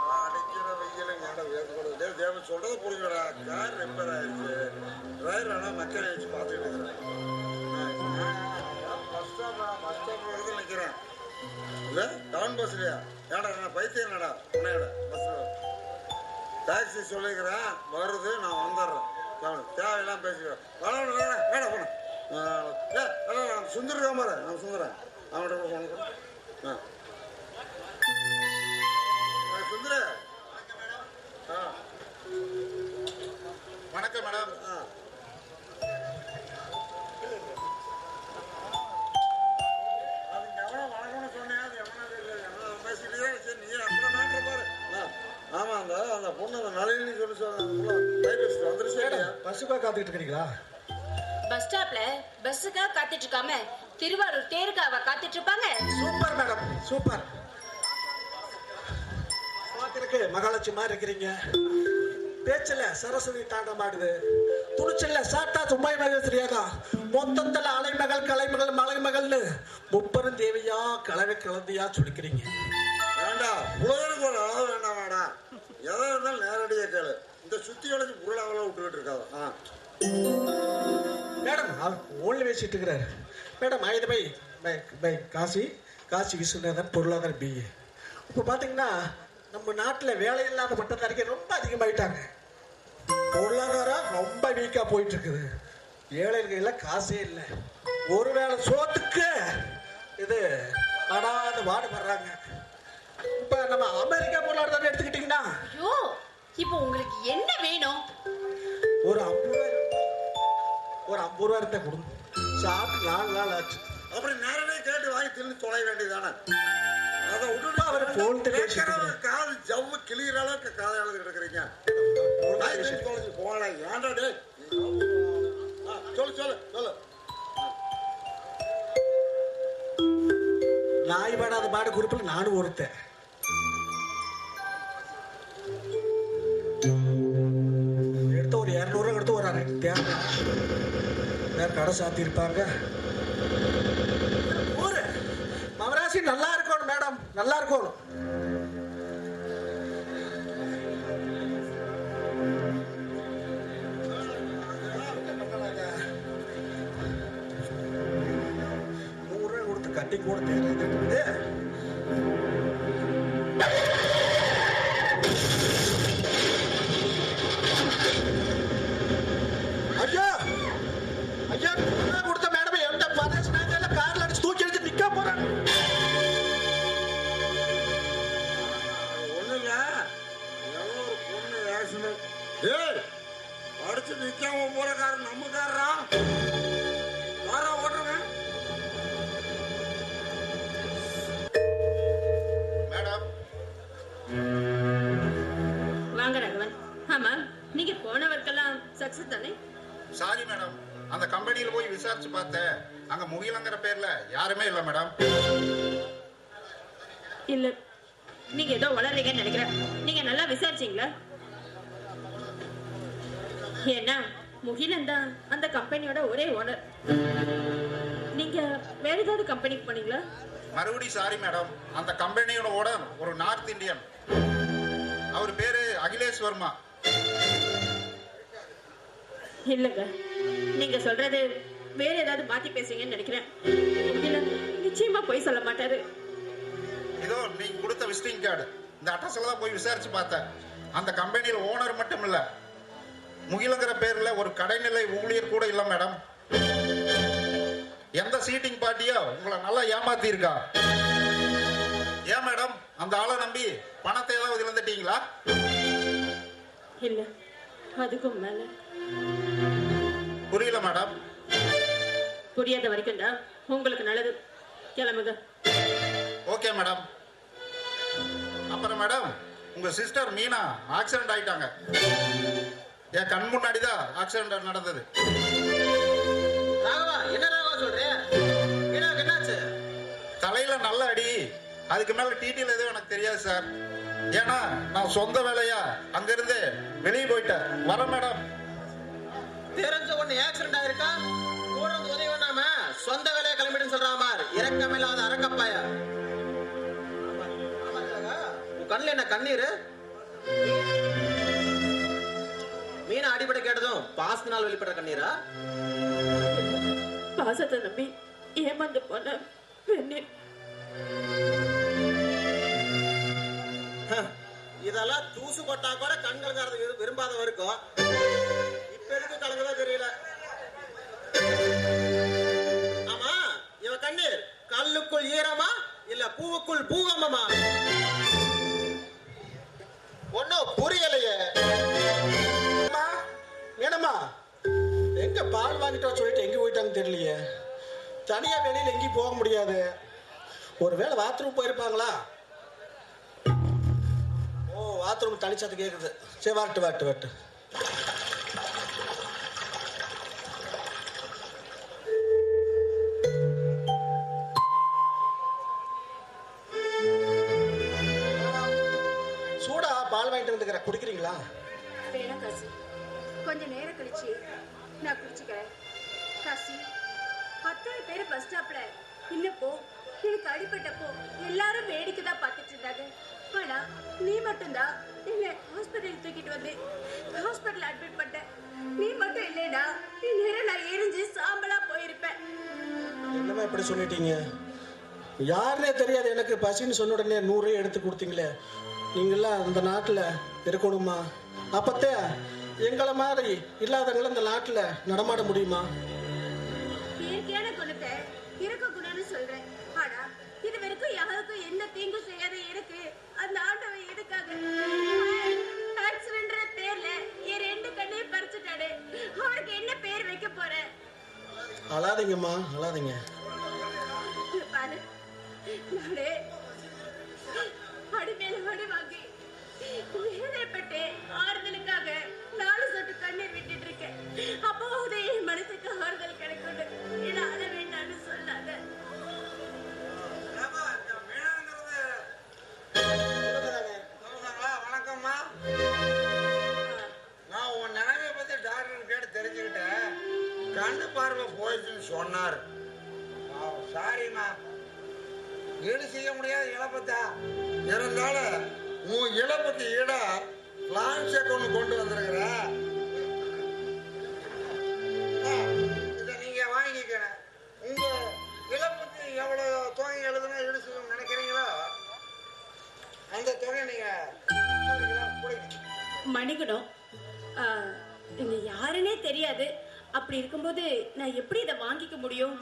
நான் அடிக்கிற வெயில ஞான வேர்க்கணும் டேய் தேவன் சொல்றதை புரிஞ்சுடா கார் ரிப்பேர் ஆயிடுச்சு டிரைவர் ஆனால் மெக்கானிக் வச்சு பார்த்துட்டு இருக்கிறேன் பஸ் ஸ்டாப் பஸ் ஸ்டாப் இடத்துல நிற்கிறேன் இல்லை டவுன் பஸ்லையா ஏடா நான் பைத்தியம் என்னடா உன்னையோட பஸ் டாக்ஸி சொல்லிக்கிறேன் வருது நான் வந்துடுறேன் கவனம் தேவையெல்லாம் பேசிக்கிறேன். வேணாம் வேணாம் வேணாம் போனேன் ஏ வேணாம் வேணாம் நான் சுந்தரன் அவன்கிட்ட கூட ஃபோன் ஆ பாரு. ஆ, ஆமா அந்த அந்த பொண்ணு அந்த நளினி சொல்லி சொன்னாங்க? பஸ்ஸுக்காக காத்துக்கிட்டு இருக்கிறீங்களா பஸ் ஸ்டாப்ல பஸ்ஸுக்காக காத்துட்டு இருக்காம திருவாரூர் தேருக்காக காத்துட்டு இருப்பாங்க. Super madam super. பார்க்கறதுக்கு மகாலட்சுமா இருக்கிறீங்க. பேச்சுல சரஸ்வதி தாண்டம் ஆடுது துணிச்சல்ல சாட்டா சும்மா தெரியாதா மொத்தத்துல அலைமகள் கலைமகள் மலைமகள்னு முப்பெரும் தேவியா கலவை கலந்தியா சொல்லிக்கிறீங்க. ஏண்டா உலகனுக்கு ஒரு அளவு வேண்டாம் வேண்டாம் எதை இருந்தாலும் நேரடியாக கேளு. இந்த சுத்தி வளைச்சு புருளாவெல்லாம் விட்டுக்கிட்டு இருக்காது. ஆ. மேடம் அவர் ஓன்லி பேசிட்டு இருக்கிறாரு. மேடம் ஐந்து bye bye bye Kasi. Kasi Viswanathan பொருளாதார பிஏ இப்போ பார்த்தீங்கன்னா நம்ம நாட்டில் வேலை இல்லாத பட்டதாரிகள் ரொம்ப அதிகமாயிட்டாங்க. பொருளாதாரம் ரொம்ப வீக்காக போயிட்டு இருக்குது ஏழைகளில் காசே இல்லை. ஒருவேளை சோத்துக்கு இது படாத பாடுபடுறாங்க இப்போ நம்ம அமெரிக்கா பொருளாதாரம் எடுத்துக்கிட்டிங்கன்னா ஐயோ இப்போ உங்களுக்கு என்ன வேணும்? ஒரு ஐம்பது ரூபாய் ஒரு ஐம்பது ரூபா இருந்தால் கொடுங்க. சாப்பிட்டு நாலு நாள் ஆச்சு. அப்படி நேரடியாக கேட்டு வாங்கி தின்னு தொலை வேண்டியதானே அதை விட்டுட்டு அவர் phone ல பேசிட்டு கேட்கறவன் காது ஜவ்வு கிளியிற அளவுக்கு காதை தின்னு தொலைஞ்சு போகல ஏன்டா ஆ, சொல்லு சொல்லு சொல்லு. நாய் பாடாத பாடு குரூப்பில் நானும் ஒருத்தன். எடுத்து ஒரு இரநூறுவா எடுத்து ஒரு அரை தேவை கடை சாத்தி இருப்பாங்க ஊரு மவராசி நல்லா இருக்கணும் மேடம் நல்லா இருக்கணும் நூறு கொடுத்து கட்டி கூட தேவை யாருமே இல்ல மேடம் இல்ல. நீங்க ஏதோ வளர்றீங்கன்னு நினைக்கிறேன். நீங்க நல்லா விசாரிச்சீங்களா? ஏன்னா முகிலன் தான் அந்த கம்பெனியோட ஒரே ஓனர் நீங்க வேற ஏதாவது கம்பெனிக்கு போனீங்களா? மறுபடி சாரி மேடம் அந்த கம்பெனியோட ஓனர் ஒரு நார்த் இந்தியன் அவர் பேரு அகிலேஷ் வர்மா. இல்லங்க. நீங்க சொல்றது வேற ஏதாவது மாத்தி பேசுறீங்கன்னு நினைக்கிறேன். முகிலன் நிச்சயமா போய் சொல்ல மாட்டாரு. இதோ நீங்க கொடுத்த விசிட்டிங் கார்டு இந்த அட்ரஸ்ல தான் போய் விசாரிச்சு பார்த்தேன். அந்த கம்பெனியில ஓனர் மட்டும் இல்ல. முகிலங்கிற பேர்ல ஒரு கடைநிலை ஊழியர் கூட இல்ல மேடம் எந்த சீட்டிங் பார்ட்டியோ உங்களை நல்லா ஏமாத்தி இருக்கா ஏன் மேடம் அந்த ஆளை நம்பி பணத்தை ஏதாவது இழந்துட்டீங்களா? இல்ல. அதுக்கும் மேல. புரியல மேடம் புரியாத வரைக்கும் தான் உங்களுக்கு நல்லது. கிளம்புங்க. ஓகே மேடம் அப்புறம் மேடம் உங்க சிஸ்டர் மீனா ஆக்சிடென்ட் ஆயிட்டாங்க. என் கண் முன்னாடி தான் ஆக்சிடென்ட் நடந்தது. ராகவா என்ன ராகவா சொல்றே? மீனாவுக்கு என்னாச்சு? தலையில நல்ல அடி. அதுக்கு மேல டீட்டெயில் எதுவும் எனக்கு தெரியாது சார் ஏன்னா நான் சொந்த வேலையா அங்கிருந்து வெளியே போயிட்டேன். வரேன் மேடம் தெரிஞ்ச ஒண்ணு ஆக்சிடென்ட் ஆயிருக்கா? சொந்த வேலையை கிளம்பிடுன்னு சொல்றான் பார். இரக்கமில்லாத அரக்கப்பாய கண்ணுல என்ன கண்ணீர்? மீன் அடிபட கேட்டதும் பாசத்தினால் வெளிப்படுற கண்ணீரா? பாசத்தை நம்பி ஏமாந்து போன ஹ, இதெல்லாம் தூசு கொட்டா கூட கண் கலங்காரது விரு- விரும்பாதவருக்கும் இப்ப எதுக்கு கலங்குதோ தெரியல. கண்ணீர். கல்லுக்குள் ஈரமா இல்ல பூவுக்குள் பூகமமா ஒன்னும் புரியலையே. என்னம்மா? எங்க பால் வாங்கிட்டோம் சொல்லிட்டு எங்க போயிட்டாங்கன்னு தெரியலையே. தனியா வெளியில எங்கேயும் போக முடியாது. ஒருவேளை பாத்ரூம் போயிருப்பாங்களா? ஓ பாத்ரூம் தனிச்சத்து கேக்குது. சரி வாட்டு வாட்டு வாட்டு வந்துக்கிறேன் குடிக்கிறீங்களா? வேணாம் காசி. கொஞ்ச நேரம் கழிச்சு நான் குடிச்சுக்கிறேன். காசி பத்தாயிரம் பேர் பஸ் ஸ்டாப்ல இன்னப்போ எனக்கு அடிபட்டப்போ எல்லாரும் வேடிக்கை தான் பார்த்துட்டு இருந்தாங்க. ஆனா நீ மட்டும்தான் என்ன ஹாஸ்பிட்டல் தூக்கிட்டு வந்து ஹாஸ்பிட்டல் அட்மிட் பண்ண நீ மட்டும் இல்லைடா இந்நேரம் நான் எரிஞ்சு சாம்பலா போயிருப்பேன். என்னம்மா இப்படி சொல்லிட்டீங்க? யாருனே தெரியாது எனக்கு பசின்னு சொன்ன உடனே நூறு எடுத்து கொடுத்தீங்களே. நீங்களாம் அந்த நாட்டில் இருக்கணுமா? அப்பத்தே எங்களை மாதிரி இல்லாதவங்கள இந்த நாட்டில் நடமாட முடியுமா? இயற்கையான குணத்தை இருக்க குணம்னு சொல்றேன். ஆனா இது வரைக்கும் யாருக்கும் எந்த தீங்கும் செய்யாத எனக்கு அந்த ஆண்டவன் எதுக்காக? ஆக்சிடென்ட்ற பேர்ல என் ரெண்டு கண்ணையும் பறிச்சுட்டாரு. அவனுக்கு என்ன பேர் வைக்க போறேன் அழாதீங்கம்மா அழாதீங்க. பாரு. நானே அடிமேல அடி வாங்கி. வேதனைப்பட்டு ஆறுதலுக்காக நாலு சொட்டு கண்ணீர் அந்த தொகை நீங்க ஆ, நீங்க யாருன்னே தெரியாது. அப்படி இருக்கும்போது நான் எப்படி இதை வாங்கிக்க முடியும்?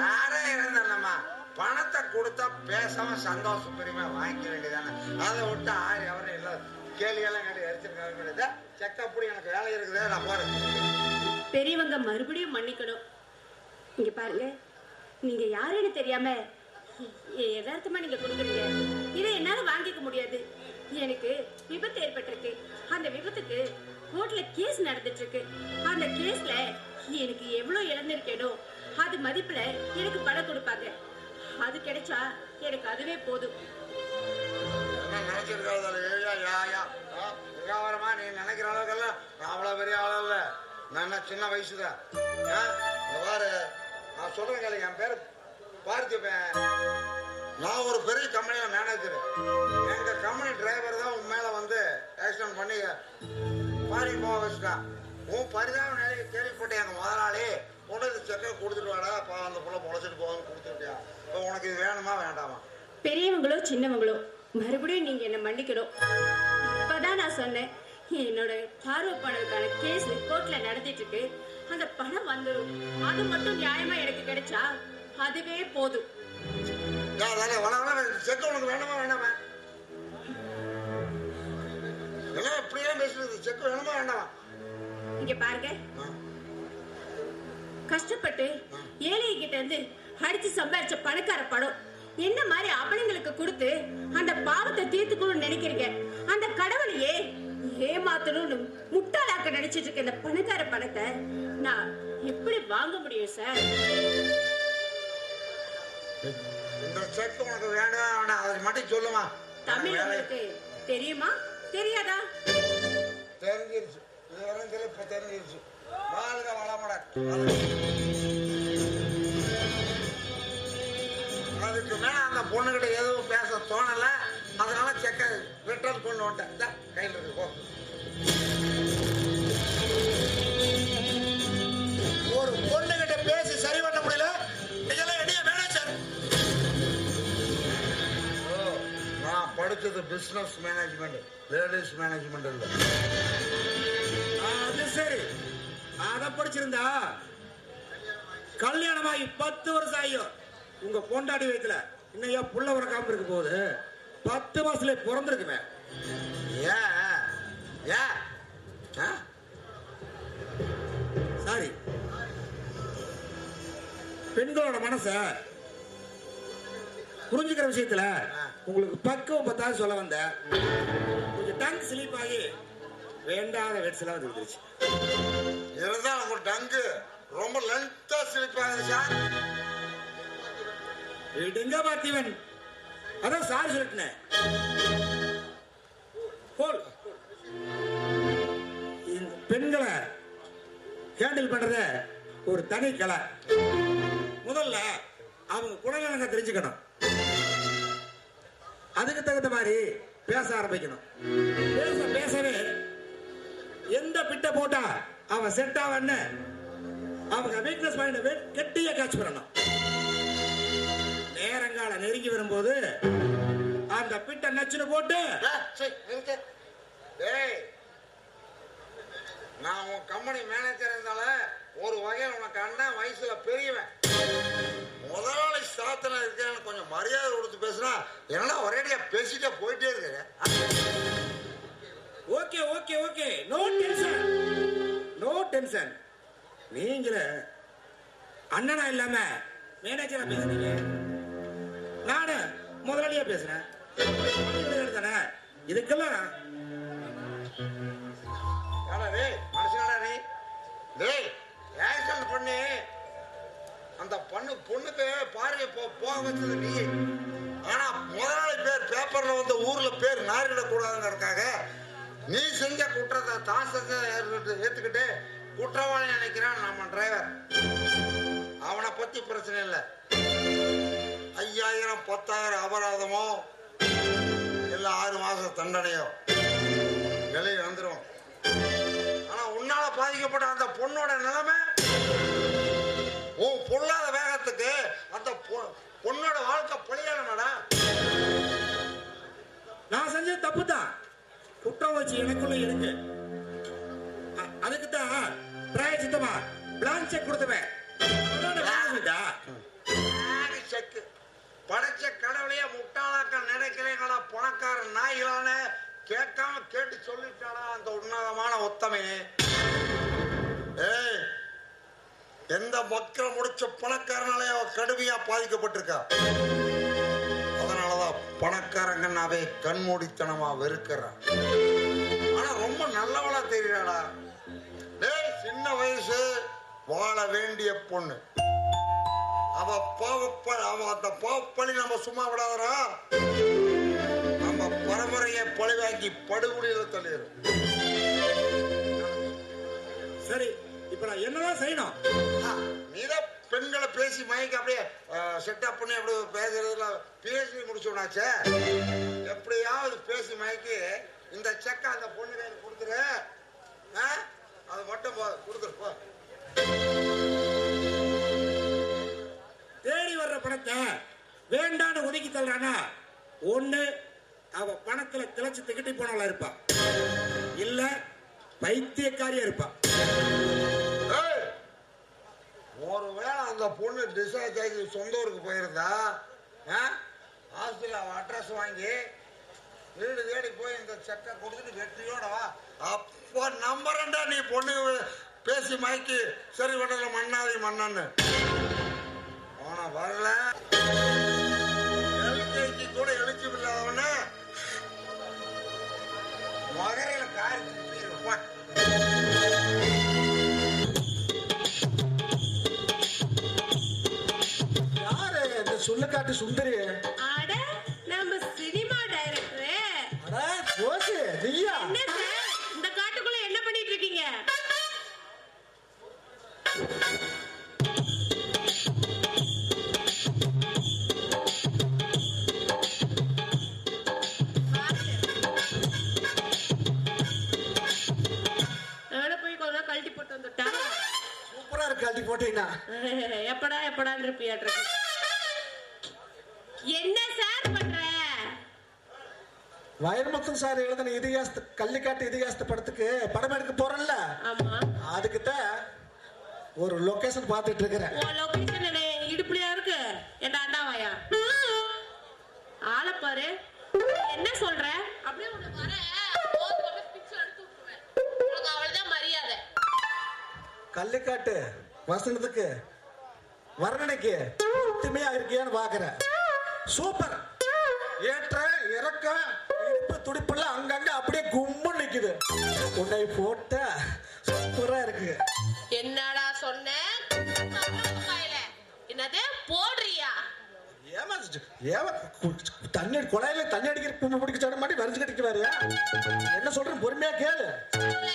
யாரே இருந்தேன்னம்மா பணத்தை கொடுத்தா பேசாம சந்தோஷம் பெருமை வாங்கிக்க வேண்டியதானே அதை விட்டு ஆறு எவரும் இல்லை. கேள்வியெல்லாம் எரிச்சிருக்க வேண்டியதா செக் அப்படி எனக்கு வேலை இருக்குது நான் போறேன். பெரியவங்க மறுபடியும் மன்னிக்கணும். இங்க பாருங்க. நீங்க யாருன்னு தெரியாம எதார்த்தமா யதார்த்தமா நீங்க கொடுக்குறீங்க? இதை என்னால வாங்கிக்க முடியாது. எனக்கு விபத்து ஏற்பட்டிருக்கு. அந்த விபத்துக்கு கோர்ட்ல கேஸ் நடந்துட்டு இருக்கு அந்த கேஸ்ல எனக்கு எவ்வளவு இழந்திருக்கேனோ அது மதிப்புல எனக்கு பணம் கொடுப்பாங்க. அது கிடைச்சா எனக்கு அதுவே போதும். என்ன நீ நினைக்கிற அளவுக்கெல்லாம் நான் அவ்வளோ பெரிய ஆளு இல்ல நான் சின்ன வயசுதான்? நான் சொல்றேன் என் பேர் பார்த்திபன் நான் ஒரு பெரிய கம்பெனியில மேனேஜர் எங்க கம்பெனி டிரைவர் தான் உன் மேல வந்து ஆக்சிடென்ட் பண்ணி பாரி போக வச்சுட்டான் உன் பரிதாப நிலையை கேள்விப்பட்ட எங்க முதலாளி. உனக்கு செக்கை கொடுத்துட்டு வாடா அந்த புள்ள முளைச்சிட்டு போகணும்னு கொடுத்துட்டியா இப்போ உனக்கு இது வேணுமா வேண்டாமா? பெரியவங்களோ சின்னவங்களோ மறுபடியும் நீங்க என்ன மன்னிக்கணும். இப்பதான் நான் சொன்னேன் என்னோட பார்வை பணத்துக்கான கேஸ் கோர்ட்ல நடந்துட்டு இருக்கு. அந்த பணம் வந்துடும் அது மட்டும் நியாயமா எனக்கு கிடைச்சா அதுவே போதும். ஏன் தானே வள வள செக் உனக்கு வேணுமா வேண்டாமா என்ன இப்படியே பேசுறது செக் வேணுமா வேண்டாமா இங்க பாருங்க. கஷ்டப்பட்டு ஏழை கிட்ட இருந்து அடிச்சு சம்பாதிச்ச பணக்கார பணம் என்ன மாதிரி அவலங்களுக்கு கொடுத்து அந்த பாவத்தை தீர்த்துக்கணும்னு நினைக்கிறீங்க? அந்த கடவுளையே ஏமாத்தணும்னு முட்டாளாக்க நினைச்சிட்டு இருக்க இந்த பணக்கார பணத்தை நான் எப்படி வாங்க முடியும் சார்? இந்த செக் உனக்கு வேண்டாம் அதை மட்டும் சொல்லுமா. தமிழ் உங்களுக்கு தெரியுமா? தெரியாதா? தெரிஞ்சிருச்சு. இது வரைக்கும் தெரியல இப்ப தெரிஞ்சிருச்சு. வாழ்க வளமுடன். அதுக்கு மேல அந்த பொண்ணுகிட்ட எதுவும் பேச தோணல. அதனால செக்க பட்டால் கொண்டு வந்துட்டேன். கையில் இருக்கு போ. பிசினஸ் மேனேஜ்மெண்ட் லேடிஸ் மேனேஜ்மெண்ட் இல்லை. அது சரி. அத படிச்சிருந்தா கல்யாணமாகி பத்து வருஷம் ஆகியும் உங்க பொண்டாடி வயசுல இன்னையா புள்ள உறக்காம இருக்க போகுது. பத்து மாசத்துல பிறந்திருக்குமே. ஆ? சாரி. பெண்களோட மனச புரிஞ்சுக்கிற விஷயத்துல உங்களுக்கு பக்குவம் பத்தாவது சொல்ல வந்த கொஞ்சம் டங் ஸ்லீப் ஆகி வேண்டாத வெட்ஸ்லாம் வந்து வந்துருச்சு இதுதான் உங்க டங்கு? ரொம்ப லென்த்தா சிரிப்பாங்க சார் விடுங்க பார்த்திவன் அதான் சார் சொல்லிட்டேன். போல். பெண்களை ஹேண்டில் பண்றத ஒரு தனி கலை. முதல்ல அவங்க குணநலங்க தெரிஞ்சுக்கணும். அதுக்கு தகுந்த மாதிரி பேச ஆரம்பிக்கணும். பேச பேசவே எந்த பிட்ட போட்டா அவன் செட் ஆவன்னு அவங்க வீக்னஸ் பாயிண்ட் கெட்டியா கேட்ச் பண்ணணும். நேரங்கால நெருங்கி வரும்போது அந்த பிட்ட நச்சுன்னு போட்டு நான் உன் கம்பெனி மேனேஜர் இருந்தால ஒரு வகையில் உனக்கு அண்ணன் வயசுல பெரியவன். முதலாளி சாத்தனை இருக்கேன்னு கொஞ்சம் மரியாதை கொடுத்து பேசுனா என்னடா ஒரேடியா பேசிட்டே போயிட்டே இருக்கிறேன் okay okay okay. No tension no tension நீங்களே அண்ணனா இல்லாம மேனேஜரா பேசுறீங்க நானு முதலாளியா பேசுறேன். தானே? இதுக்கெல்லாம் மனுஷனாடா நீ? டேய் பண்ணி? அந்த பொண்ணு பொண்ணுக்கு பாருங்க போ போக வச்சது நீ. ஆனா முதலாளி பேர் பேப்பர்ல வந்த ஊர்ல பேர் நாரிடக்கூடாதுங்கிறதுக்காக நீ செஞ்ச குற்றத்தை தான் செஞ்ச ஏத்துக்கிட்டு குற்றவாளி நினைக்கிறான் நம்ம டிரைவர் அவனை பத்தி பிரச்சனை இல்லை. ஐயாயிரம் பத்தாயிரம் அபராதமோ இல்ல ஆறு மாசம் தண்டனையோ வெளியே வந்துடும் ஆனா உன்னால பாதிக்கப்பட்ட அந்த பொண்ணோட நிலைமை உன் பொல்லாத வேகத்துக்கு அந்த பொ- பொண்ணோட வாழ்க்கை பழியானடா நான் செஞ்சது தப்பு தான் குற்றம் வச்சு எனக்குள்ள இருக்கு. அதுக்கு தான் பிராயச்சித்தமா பிளான் செக் கொடுத்துவேன் செக்கு படைச்ச கடவுளையே முட்டாளாக்க நினைக்கிறீங்களா பணக்கார நாய்களான. கேட்காம கேட்டு சொல்லிட்டானா அந்த உன்னதமான உத்தமே எந்த மக்கள் முடிச்ச பணக்காரனாலே அவ கடுமையா பாதிக்கப்பட்டிருக்கா? அதனாலதான் பணக்காரங்கன்னாவே கண்மூடித்தனமா வெறுக்கிறான் ஆனா ரொம்ப நல்லவளா தெரியறாடா. டேய் சின்ன வயசு வாழ வேண்டிய பொண்ணு. அவ பாவப்ப அவ அந்த பாவப்பழி நம்ம சும்மா விடாதரா நம்ம பரம்பரையை பழிவாக்கி படுகொலியில தள்ளிடும் சரி நான் என்னதான் செய்யணும்? நீதான் பெண்களை பேசி மயக்கி அப்படியே செட்டப் பண்ணி அப்படி பேசுறதுல பேசி முடிச்சோம்னாச்சே எப்படியாவது பேசி மயக்கி இந்த செக்கை அந்த பொண்ணு கையில் கொடுத்துரு? அது மட்டும் போ கொடுத்துரு போ. தேடி வர்ற பணத்தை வேண்டான்னு ஒதுக்கி தள்ளுறானா? ஒண்ணு அவ பணத்துல திளைச்சு திகட்டி போனவளா இருப்பா. இல்ல பைத்தியக்காரியா இருப்பா. ஒருவேளை அந்த பொண்ணு டிஸ்சார்ஜ் ஆகி சொந்த ஊருக்கு போயிருந்தா ஹாஸ்பிட்டல் அவன் அட்ரஸ் வாங்கி வீடு தேடி போய் இந்த செக்கை கொடுத்துட்டு வெற்றியோட வா. அப்போ நம்புறேன்டா நீ பொண்ணு பேசி மயக்கி சரி விடல மண்ணாதி மண்ணன்னு அவனை வரல. சொல்லு காட்டு சுந்தரி. அட நம்ம சினிமா டைரக்டர். அட ஜோசி நீயா? இந்த காட்டுக்குள்ள என்ன பண்ணிட்டு இருக்கீங்க? கழட்டி போட்டு வந்துட்டா? சூப்பரா இருக்கு கழட்டி போட்டீங்கன்னா. எப்படா எப்படான்னு இருப்பியாட்டு வைரமுத்து சார் எழுதின இதிகாசத்து கள்ளிக்காட்டு இதிகாசத்து படத்துக்கு படம் எடுக்க போறேன்ல? ஆமா. அதுக்கு தான் ஒரு லொகேஷன் பார்த்துட்டு இருக்கிறேன். லொகேஷன் இடுப்புலயா இருக்கு? என்ன அண்டாவாயா? ஆளை பாரு. என்ன சொல்ற? அப்படியே உனக்கு வர கள்ளிக்காட்டு வசனத்துக்கு வர்ணனைக்கு ஒத்துமையா இருக்கியான்னு பாக்குறேன். சூப்பர். ஏற்ற இறக்க துடிப்பெல்லாம் அங்கங்க அப்படியே கும்மு நிக்குது. உன்னை போட்ட சூப்பரா இருக்கு. என்னடா சொன்ன? என்னது? போடுறியா? ஏமா ஏமா தண்ணி குழாயில தண்ணி அடிக்கிற கும்பு பிடிக்க மாதிரி வரிஞ்சு கட்டிக்கு வேறியா என்ன சொல்றேன் பொறுமையா கேளு. சொல்லு.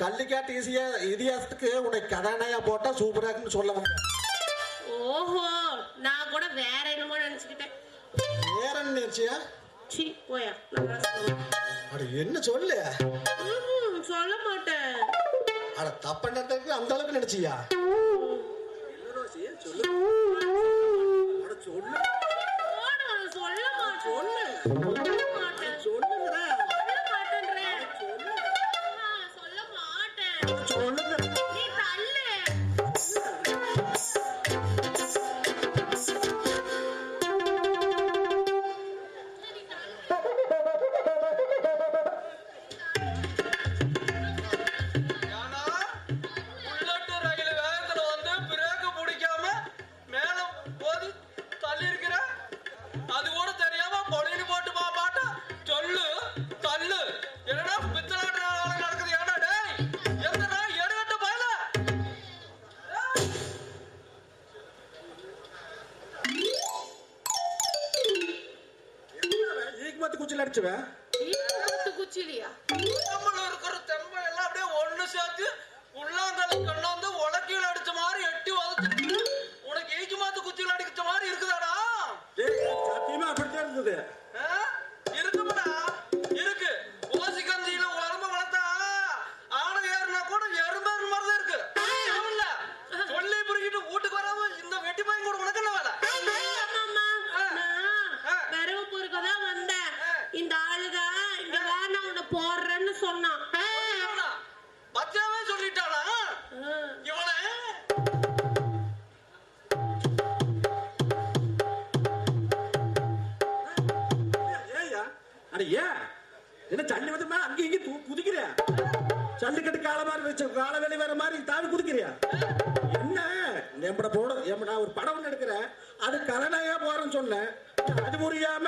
கள்ளிக்காட்டு ஈஸியா இதிகாசத்துக்கு உன்னை கதாநாயா போட்டா சூப்பரா இருக்குன்னு சொல்ல ஓஹோ நான் கூட வேற என்னமோ நினைச்சுக்கிட்டேன். வேற நினைச்சியா? சி போயா. நான் சொல்ல- அட என்ன சொல்லு? சொல்ல மாட்டேன். அட தப்பண்டத்துக்கு அந்த அளவுக்கு நினைச்சியா சொல்ல. மாட்டேன். சொல்ல. மாட்டேன். சொல்லுங்கிறேன் சொல்ல ஆ, சொல்ல மாட்டேன். சொல்லுங்க குச்சில் அடிச்சுவேன் பத்து குச்சிலியா நம்மள இருக்கிற தெம்ப எல்லாம் அப்படியே ஒண்ணு சேர்த்து உள்ளாந்தலை கொண்டாந்து போடுறேன்னு சொன்னான்? பச்சையாவே சொல்லிட்டானா. இவனை ஏய்யா அட ஏன் என்ன சல்லி வந்து மேல அங்கேயும் இங்கேயும் கு- குதிக்கிறியா ஜல்லிக்கட்டு கால மாதிரி வச்சு கால வேலை வேற மாதிரி தாவி குதிக்கிறியா? என்ன? எம்பட போட எம்பட ஒரு படம் எடுக்கிறேன் அது கலனாயா போறேன்னு சொன்னேன். அது புரியாம